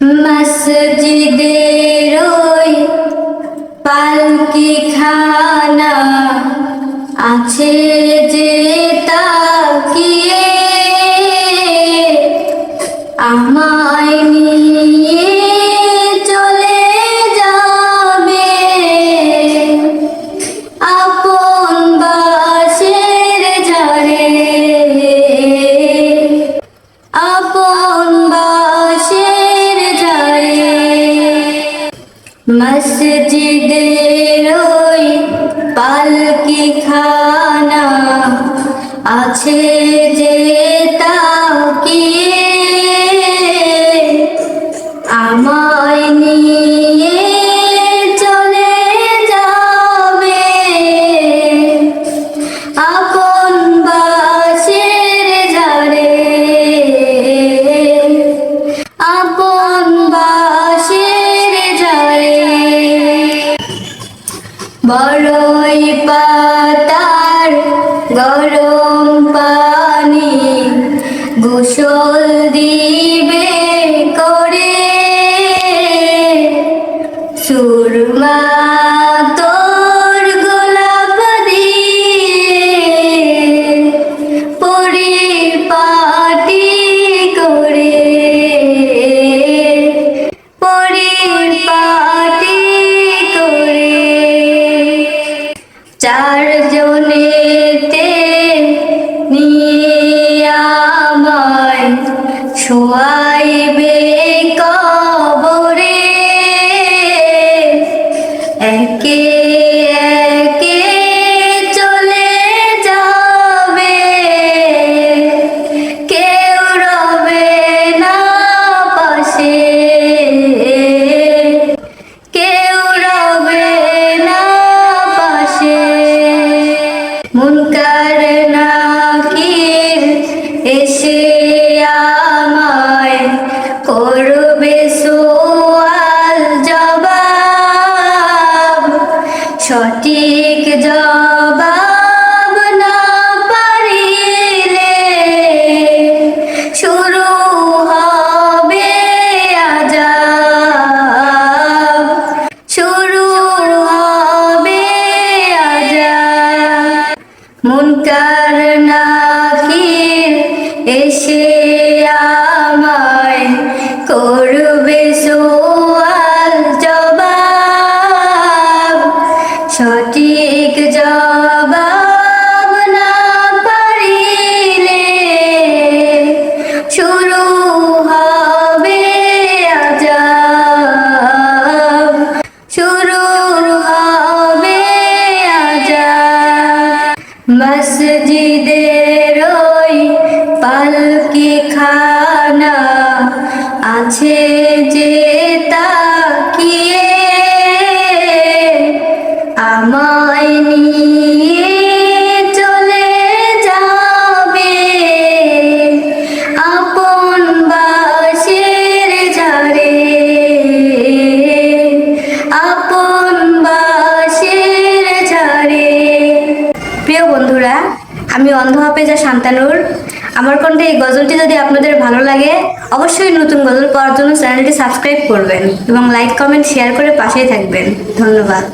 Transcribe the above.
মসজিদের ওই পালকি খানা আছে যে মসজিদের ওই পালকি খানা আছে যে বড়ই পাতার গরম পানি গোসল দিবে করে। সুরমা শোয়াইবে কবরে একে একে চলে যাবে। কেউ রবে না পাশে, কেউ রবে না পাশে। মুনকার নাকির এসে সঠিক জবাব না পারিলে শুরু হবে আজাব। শুরু হবে আজাব। মুনকার নাকির এসে মসজিদের ওই পালকি খানা আছে যে বন্ধুরা, আমি অন্ধ হাফেজা শান্তানুর। আমার কণ্ঠে এই গজলটি যদি আপনাদের ভালো লাগে, অবশ্যই নতুন গজল পাওয়ার জন্য চ্যানেলটি সাবস্ক্রাইব করবেন এবং লাইক, কমেন্ট, শেয়ার করে পাশেই থাকবেন। ধন্যবাদ।